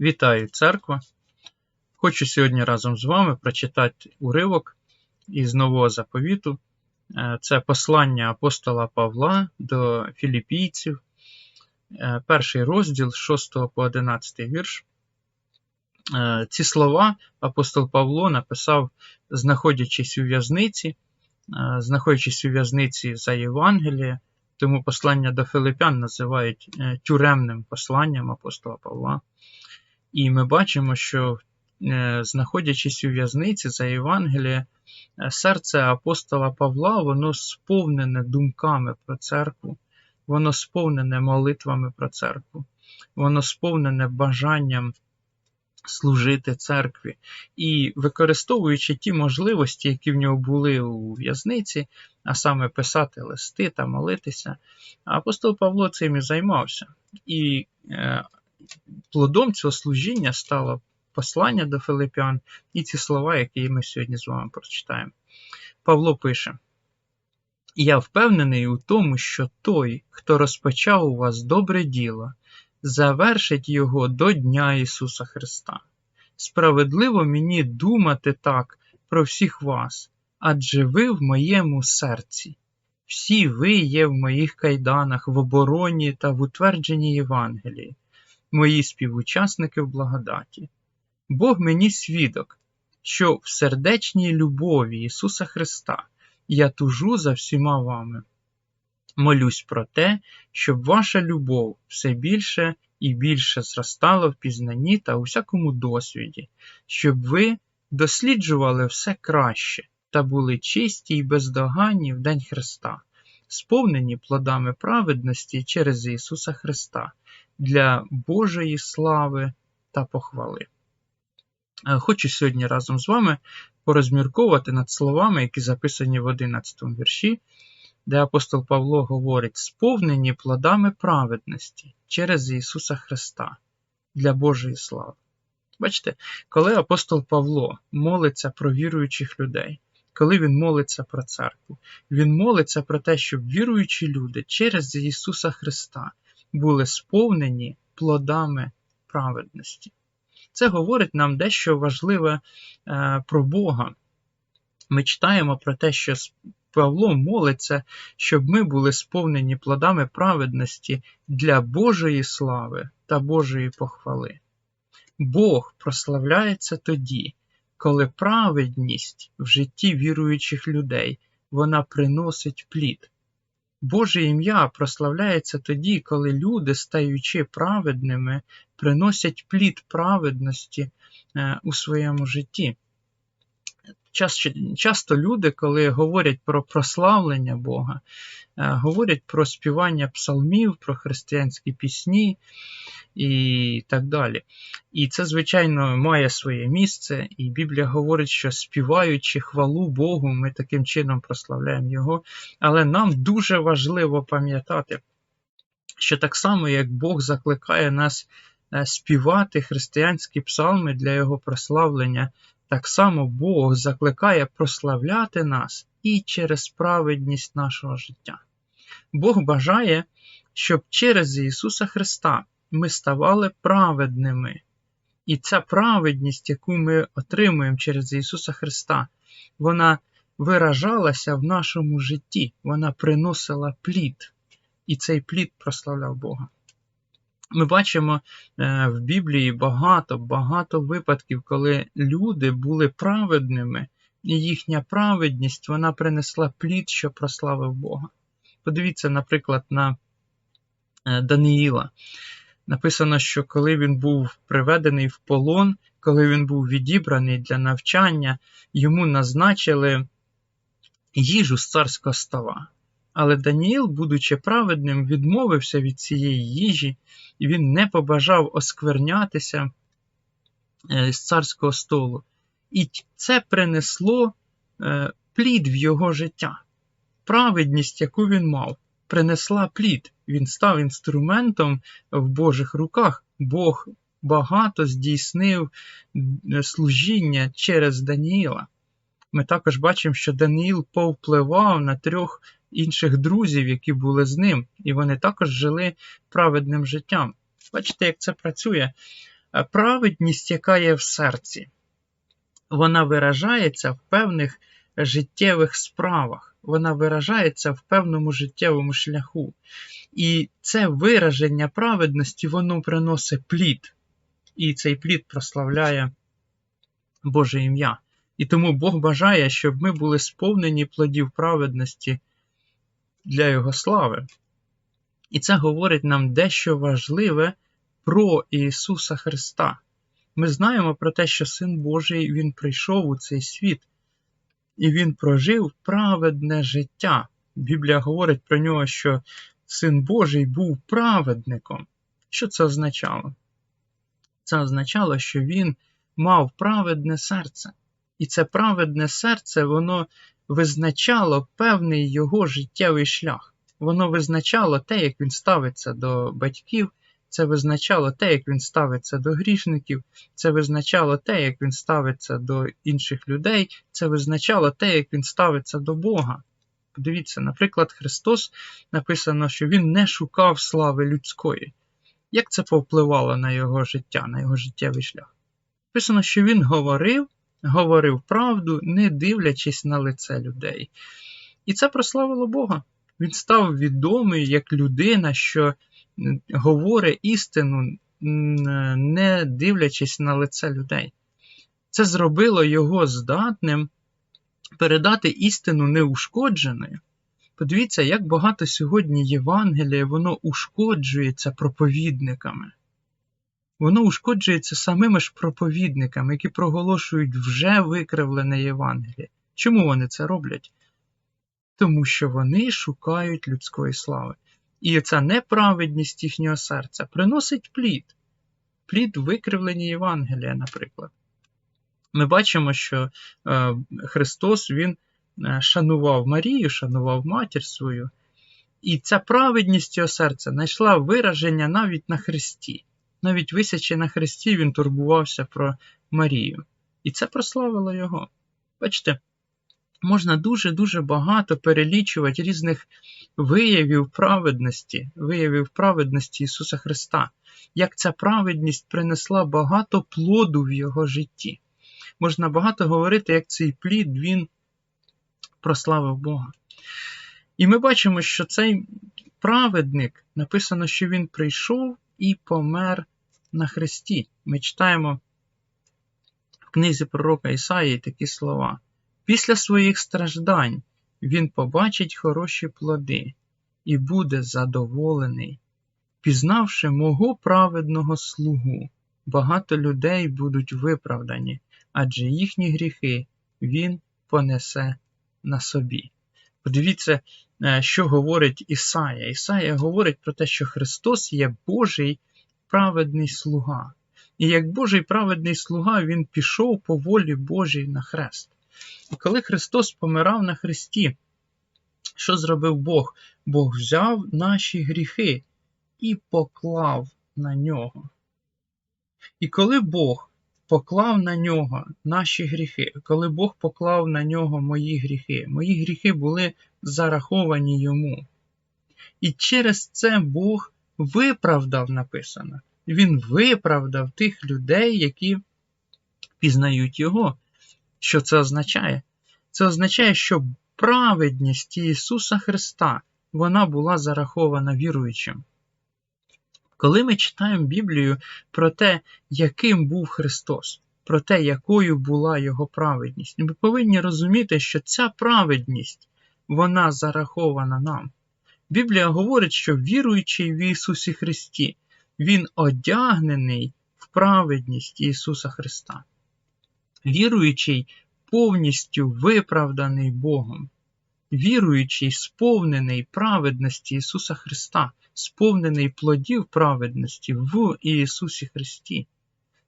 Вітаю, церква! Хочу сьогодні разом з вами прочитати уривок із Нового заповіту. Е, Це послання апостола Павла до філіпійців, е, перший розділ 6 по 11 вірш. Е, Ці слова апостол Павло написав, знаходячись у в'язниці, знаходячись у в'язниці за Євангеліє, тому послання до Филипян називають тюремним посланням апостола Павла. І ми бачимо, що, е, знаходячись у в'язниці за Євангеліє, е, серце апостола Павла, воно сповнене думками про церкву, воно сповнене молитвами про церкву, воно сповнене бажанням служити церкві. І використовуючи ті можливості, які в нього були у в'язниці, а саме писати листи та молитися, апостол Павло цим і займався. І е, плодом цього служіння стало послання до Филиппян і ці слова, які ми сьогодні з вами прочитаємо. Павло пише: Я впевнений у тому, що той, хто розпочав у вас добре діло, завершить його до Дня Ісуса Христа. Справедливо мені думати так про всіх вас, адже ви в моєму серці. Всі ви є в моїх кайданах, в обороні та в утвердженні Євангелії мої співучасники в благодаті. Бог мені свідок, що в сердечній любові Ісуса Христа я тужу за всіма вами. Молюсь про те, щоб ваша любов все більше і більше зростала в пізнанні та у всякому досвіді, щоб ви досліджували все краще та були чисті й бездоганні в День Христа, сповнені плодами праведності через Ісуса Христа, для Божої слави та похвали. Е, хочу сьогодні разом з вами порозмірковувати над словами, які записані в 11 вірші, де апостол Павло говорить, сповнені плодами праведності через Ісуса Христа для Божої слави. Бачите, коли апостол Павло молиться про віруючих людей, коли він молиться про церкву, він молиться про те, щоб віруючі люди через Ісуса Христа були сповнені плодами праведності. Це говорить нам дещо важливе е, про Бога. Ми читаємо про те, що Павло молиться, щоб ми були сповнені плодами праведності для Божої слави та Божої похвали. Бог прославляється тоді, коли праведність в житті віруючих людей вона приносить плід. Боже ім'я прославляється тоді, коли люди, стаючи праведними, приносять плід праведності е, у своєму житті. Часто люди, коли говорять про прославлення Бога, е, говорять про співання псалмів, про християнські пісні, і так далі. І це, звичайно, має своє місце, і Біблія говорить, що співаючи хвалу Богу, ми таким чином прославляємо Його. Але нам дуже важливо пам'ятати, що так само, як Бог закликає нас е, співати християнські псалми для Його прославлення, так само Бог закликає прославляти нас і через праведність нашого життя. Бог бажає, щоб через Ісуса Христа ми ставали праведними. І ця праведність, яку ми отримуємо через Ісуса Христа, вона виражалася в нашому житті, вона приносила плід, і цей плід прославляв Бога. Ми бачимо е, в Біблії багато-багато випадків, коли люди були праведними, і їхня праведність вона принесла плід, що прославив Бога. Подивіться, наприклад, на е, Даниїла. Написано, що коли він був приведений в полон, коли він був відібраний для навчання, йому назначили їжу з царського стола. Але Даніїл, будучи праведним, відмовився від цієї їжі, і він не побажав осквернятися е, з царського столу. І це принесло е, плід в його життя, праведність, яку він мав принесла плід. Він став інструментом в Божих руках. Бог багато здійснив служіння через Даніїла. Ми також бачимо, що Даніїл повпливав на трьох інших друзів, які були з ним, і вони також жили праведним життям. Бачите, як це працює. Е, праведність, яка є в серці, вона виражається в певних життєвих справах, вона виражається в певному життєвому шляху. І це вираження праведності, воно приносить плід. І цей плід прославляє Боже ім'я. І тому Бог бажає, щоб ми були сповнені плодів праведності для Його слави. І це говорить нам дещо важливе про Ісуса Христа. Ми знаємо про те, що Син Божий Він прийшов у цей світ, і Він прожив праведне життя. Біблія говорить про нього, що Син Божий був праведником. Що це означало? Це означало, що він мав праведне серце. І це праведне серце, воно визначало певний його життєвий шлях. Воно визначало те, як він ставиться до батьків, це визначало те, як він ставиться до грішників, це визначало те, як він ставиться до інших людей, це визначало те, як він ставиться до Бога. Подивіться, наприклад, Христос написано, що Він не шукав слави людської. Як це повпливало на його життя, на його життєвий шлях? Написано, що він говорив, говорив правду, не дивлячись на лице людей. І це прославило Бога. Він став відомий як людина, що говорить істину, не дивлячись на лице людей. Це зробило його здатним передати істину неушкодженою. Подивіться, як багато сьогодні Євангелія, воно ушкоджується проповідниками. Воно ушкоджується самими ж проповідниками, які проголошують вже викривлене Євангеліє. Чому вони це роблять? Тому що вони шукають людської слави. І ця неправедність їхнього серця приносить плід, плід викривлення Євангелія, наприклад. Ми бачимо, що е, Христос Він е, шанував Марію, шанував матір свою, і ця праведність його серця знайшла вираження навіть на Христі. Навіть висячи на Христі, він турбувався про Марію. І це прославило його. Бачите, можна дуже-дуже багато перелічувати різних виявів праведності, виявів праведності Ісуса Христа, як ця праведність принесла багато плоду в Його житті. Можна багато говорити, як цей плід він прославив Бога. І ми бачимо, що цей праведник написано, що він прийшов і помер на Христі. Ми читаємо в книзі пророка Ісаї такі слова. Після своїх страждань він побачить хороші плоди і буде задоволений. Пізнавши мого праведного слугу, багато людей будуть виправдані, адже їхні гріхи він понесе на собі. Подивіться, е, що говорить Ісая. Ісая говорить про те, що Христос є Божий праведний слуга. І як Божий праведний слуга, Він пішов по волі Божій на хрест. І коли Христос помирав на хресті, що зробив Бог? Бог взяв наші гріхи і поклав на нього. І коли Бог поклав на нього наші гріхи, коли Бог поклав на нього мої гріхи, мої гріхи були зараховані йому. І через це Бог виправдав написано. Він виправдав тих людей, які пізнають Його. Що це означає? Це означає, що праведність Ісуса Христа вона була зарахована віруючим. Коли ми читаємо Біблію про те, яким був Христос, про те, якою була Його праведність, ми повинні розуміти, що ця праведність вона зарахована нам. Біблія говорить, що віруючий в Ісусі Христі, Він одягнений в праведність Ісуса Христа. Віруючий повністю виправданий Богом, віруючий, сповнений праведності Ісуса Христа, сповнений плодів праведності в Ісусі Христі.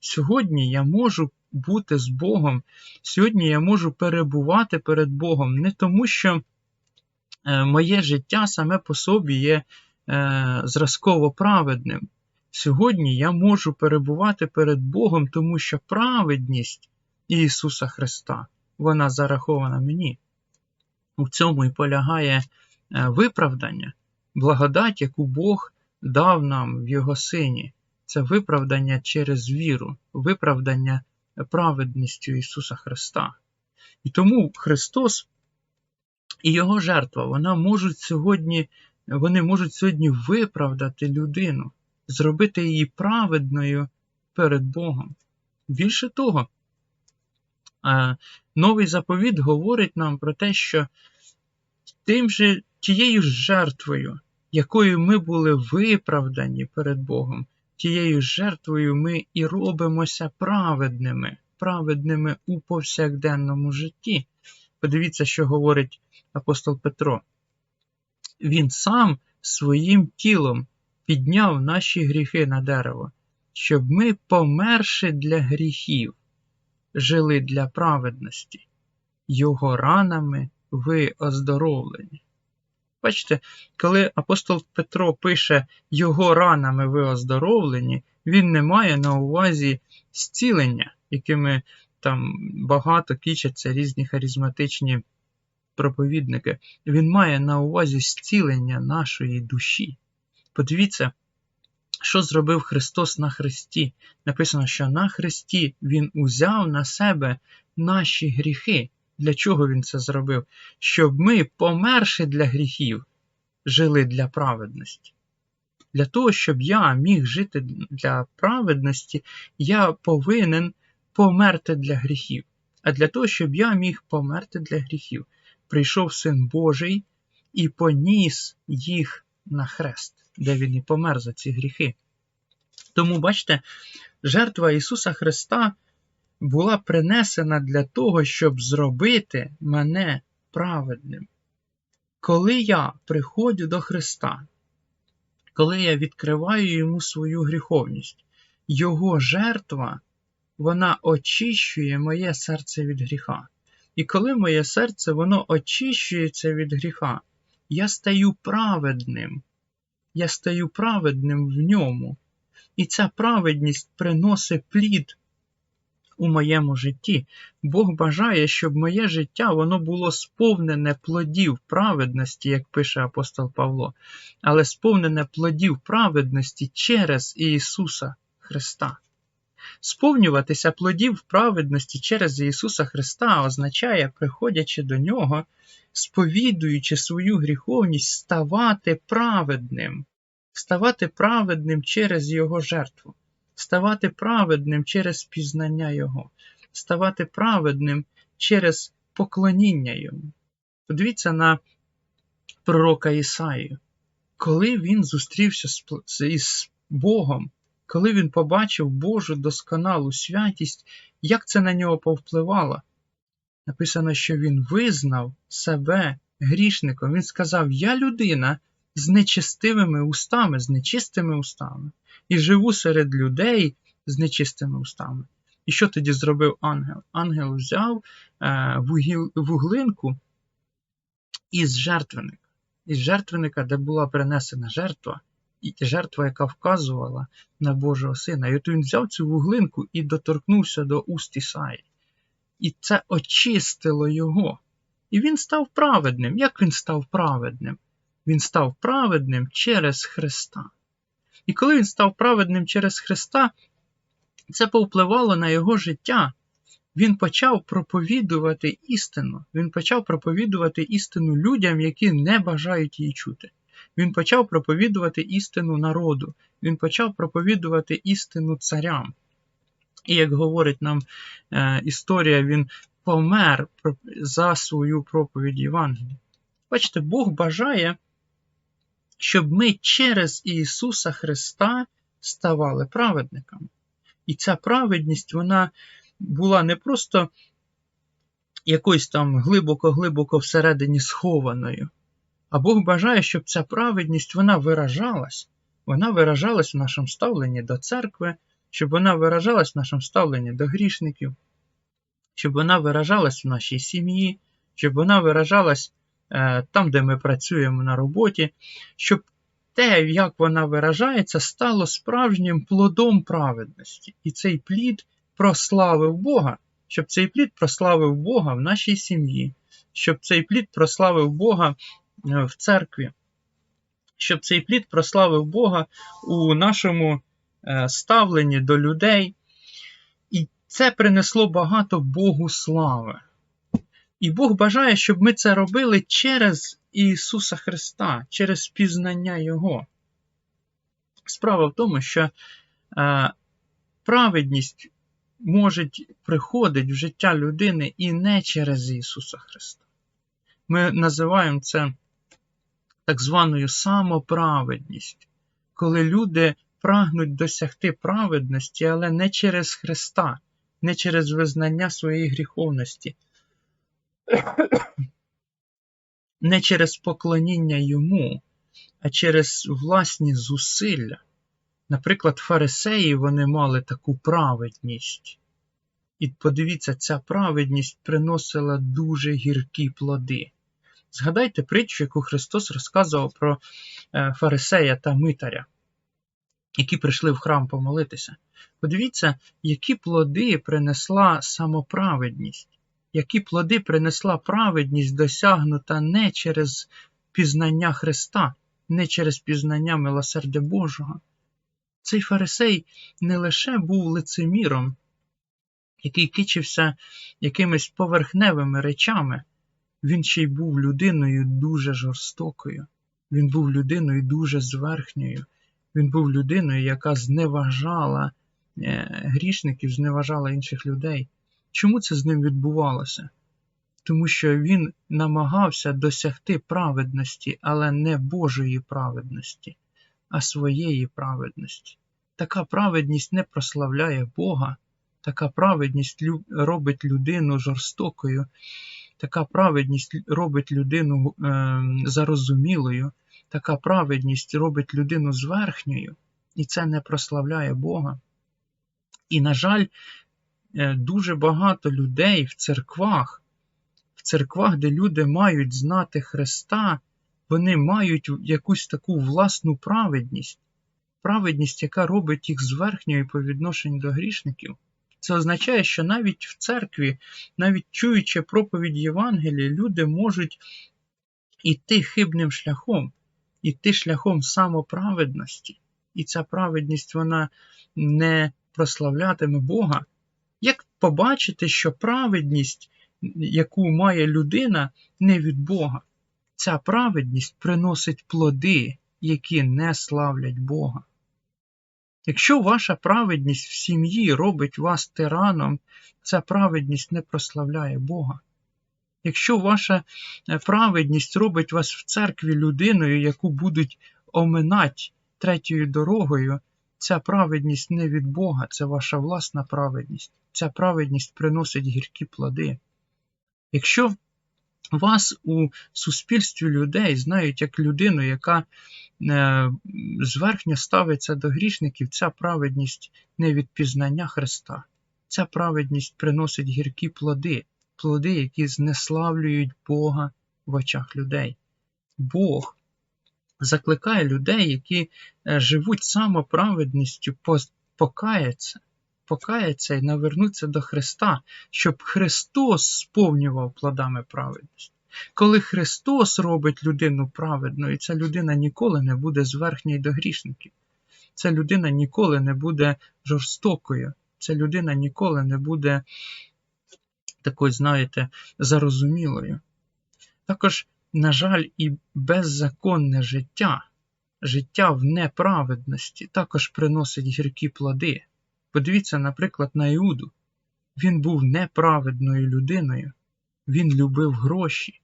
Сьогодні я можу бути з Богом, сьогодні я можу перебувати перед Богом не тому, що моє життя саме по собі є е, зразково праведним. Сьогодні я можу перебувати перед Богом, тому що праведність Ісуса Христа, вона зарахована мені. У цьому і полягає е, виправдання, благодать, яку Бог дав нам в Його Сині. це виправдання через віру, виправдання праведністю Ісуса Христа. І тому Христос і Його жертва, вона можуть сьогодні, вони можуть сьогодні виправдати людину, зробити її праведною перед Богом. Більше того, новий заповіт говорить нам про те, що тим же тією жертвою, якою ми були виправдані перед Богом, тією жертвою ми і робимося праведними, праведними у повсякденному житті. Подивіться, що говорить апостол Петро. Він сам своїм тілом підняв наші гріхи на дерево, щоб ми, померши для гріхів, жили для праведності, його ранами ви оздоровлені. Бачите, коли апостол Петро пише Його ранами ви оздоровлені, він не має на увазі зцілення, якими там багато кічаться різні харизматичні проповідники. Він має на увазі зцілення нашої душі. Подивіться, що зробив Христос на Христі. Написано, що на Христі Він узяв на себе наші гріхи. Для чого Він це зробив? Щоб ми, померши для гріхів, жили для праведності. Для того, щоб я міг жити для праведності, я повинен померти для гріхів. А для того, щоб я міг померти для гріхів, прийшов Син Божий і поніс їх на хрест, де він і помер за ці гріхи. Тому, бачите, жертва Ісуса Христа була принесена для того, щоб зробити мене праведним. Коли я приходжу до Христа, коли я відкриваю йому свою гріховність, Його жертва, вона очищує моє серце від гріха. І коли моє серце воно очищується від гріха, я стаю праведним, я стаю праведним в ньому. І ця праведність приносить плід у моєму житті. Бог бажає, щоб моє життя воно було сповнене плодів праведності, як пише апостол Павло, але сповнене плодів праведності через Ісуса Христа. Сповнюватися плодів праведності через Ісуса Христа означає, приходячи до Нього, сповідуючи свою гріховність, ставати праведним, ставати праведним через Його жертву ставати праведним через пізнання Його, ставати праведним через поклоніння Йому. Подивіться на пророка Ісаїю. Коли він зустрівся із Богом, коли він побачив Божу досконалу святість, як це на нього повпливало? Написано, що він визнав себе грішником. Він сказав: Я людина з нечистивими устами, з нечистими устами і живу серед людей з нечистими устами. І що тоді зробив ангел? Ангел взяв е, вуглинку із жертвенника, із жертвенника, де була принесена жертва, і жертва, яка вказувала на Божого Сина. І от він взяв цю вуглинку і доторкнувся до уст Ісаї. І це очистило його. І він став праведним. Як він став праведним? Він став праведним через Христа. І коли він став праведним через Христа, це повпливало на його життя. Він почав проповідувати істину. Він почав проповідувати істину людям, які не бажають її чути. Він почав проповідувати істину народу, він почав проповідувати істину царям. І, як говорить нам е, історія, він помер за свою проповідь Євангелія. Бачите, Бог бажає щоб ми через Ісуса Христа ставали праведниками. І ця праведність, вона була не просто якоюсь там глибоко-глибоко всередині схованою. А Бог бажає, щоб ця праведність вона виражалась. Вона виражалась в нашому ставленні до церкви, щоб вона виражалась в нашому ставленні до грішників, щоб вона виражалась в нашій сім'ї, щоб вона виражалась Е, там, де ми працюємо на роботі, щоб те, як вона виражається, стало справжнім плодом праведності. І цей плід прославив Бога, щоб цей плід прославив Бога в нашій сім'ї, щоб цей плід прославив Бога в церкві, щоб цей плід прославив Бога у нашому е, ставленні до людей. І це принесло багато Богу слави. І Бог бажає, щоб ми це робили через Ісуса Христа, через пізнання Його. Справа в тому, що е, праведність може приходити в життя людини і не через Ісуса Христа. Ми називаємо це так званою самоправедністю, коли люди прагнуть досягти праведності, але не через Христа, не через визнання своєї гріховності, не через поклоніння Йому, а через власні зусилля. Наприклад, фарисеї вони мали таку праведність. І подивіться, ця праведність приносила дуже гіркі плоди. Згадайте притчу, яку Христос розказував про е, фарисея та митаря, які прийшли в храм помолитися. Подивіться, які плоди принесла самоправедність, які плоди принесла праведність, досягнута не через пізнання Христа, не через пізнання милосердя Божого. Цей фарисей не лише був лицеміром, який кичився якимись поверхневими речами, він ще й був людиною дуже жорстокою, він був людиною дуже зверхньою, він був людиною, яка зневажала е, грішників, зневажала інших людей. Чому це з ним відбувалося? Тому що він намагався досягти праведності, але не Божої праведності, а своєї праведності. Така праведність не прославляє Бога, така праведність робить людину жорстокою, така праведність робить людину е, зарозумілою, така праведність робить людину зверхньою, і це не прославляє Бога. І, на жаль, е, дуже багато людей в церквах, в церквах, де люди мають знати Христа, вони мають якусь таку власну праведність, праведність, яка робить їх зверхньою по відношенню до грішників. Це означає, що навіть в церкві, навіть чуючи проповідь Євангелія, люди можуть іти хибним шляхом, іти шляхом самоправедності. І ця праведність вона не прославлятиме Бога. Як побачити, що праведність, яку має людина, не від Бога? Ця праведність приносить плоди, які не славлять Бога. Якщо ваша праведність в сім'ї робить вас тираном, ця праведність не прославляє Бога. Якщо ваша е, праведність робить вас в церкві людиною, яку будуть оминати третьою дорогою, ця праведність не від Бога, це ваша власна праведність. Ця праведність приносить гіркі плоди. Якщо вас у суспільстві людей знають як людину, яка е, зверхньо ставиться до грішників, ця праведність не від пізнання Христа. Ця праведність приносить гіркі плоди, плоди, які знеславлюють Бога в очах людей. Бог закликає людей, які е, живуть самоправедністю, покаяться, покаяться і навернуться до Христа, щоб Христос сповнював плодами праведності. Коли Христос робить людину праведною, ця людина ніколи не буде зверхньою до грішників. Ця людина ніколи не буде жорстокою, ця людина ніколи не буде такою, знаєте, зарозумілою. Також, на жаль, і беззаконне життя, життя в неправедності також приносить гіркі плоди. Подивіться, наприклад, на Іуду. Він був неправедною людиною, він любив гроші,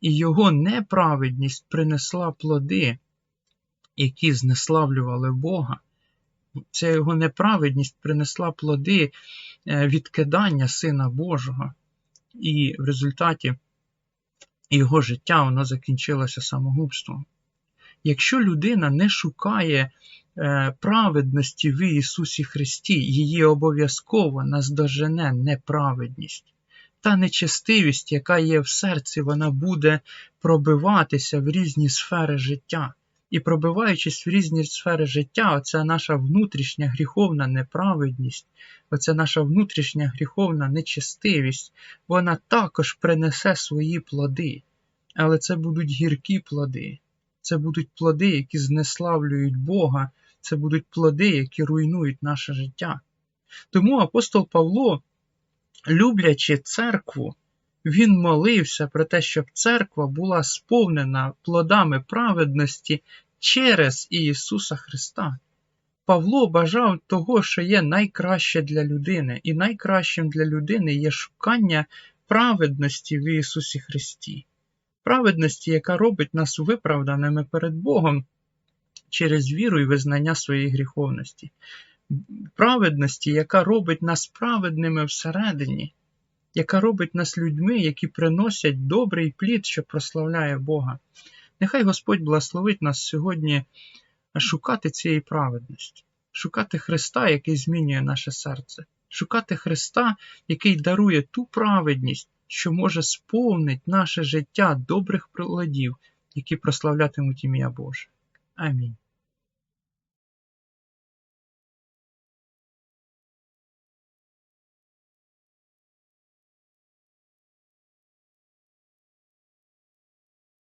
і його неправедність принесла плоди, які знеславлювали Бога. Ця його неправедність принесла плоди е, відкидання Сина Божого, і в результаті його життя воно закінчилося самогубством. Якщо людина не шукає Е, праведності в Ісусі Христі, її обов'язково наздожене неправедність. Та нечестивість, яка є в серці, вона буде пробиватися в різні сфери життя. І пробиваючись в різні сфери життя, оця наша внутрішня гріховна неправедність, оця наша внутрішня гріховна нечестивість, вона також принесе свої плоди. Але це будуть гіркі плоди, це будуть плоди, які знеславлюють Бога це будуть плоди, які руйнують наше життя. Тому апостол Павло, люблячи церкву, він молився про те, щоб церква була сповнена плодами праведності через Ісуса Христа. Павло бажав того, що є найкраще для людини, і найкращим для людини є шукання праведності в Ісусі Христі, праведності, яка робить нас виправданими перед Богом через віру і визнання своєї гріховності, праведності, яка робить нас праведними всередині, яка робить нас людьми, які приносять добрий плід, що прославляє Бога. Нехай Господь благословить нас сьогодні шукати цієї праведності, шукати Христа, який змінює наше серце, шукати Христа, який дарує ту праведність, що може сповнить наше життя добрих плодів, які прославлятимуть ім'я Боже. Амінь.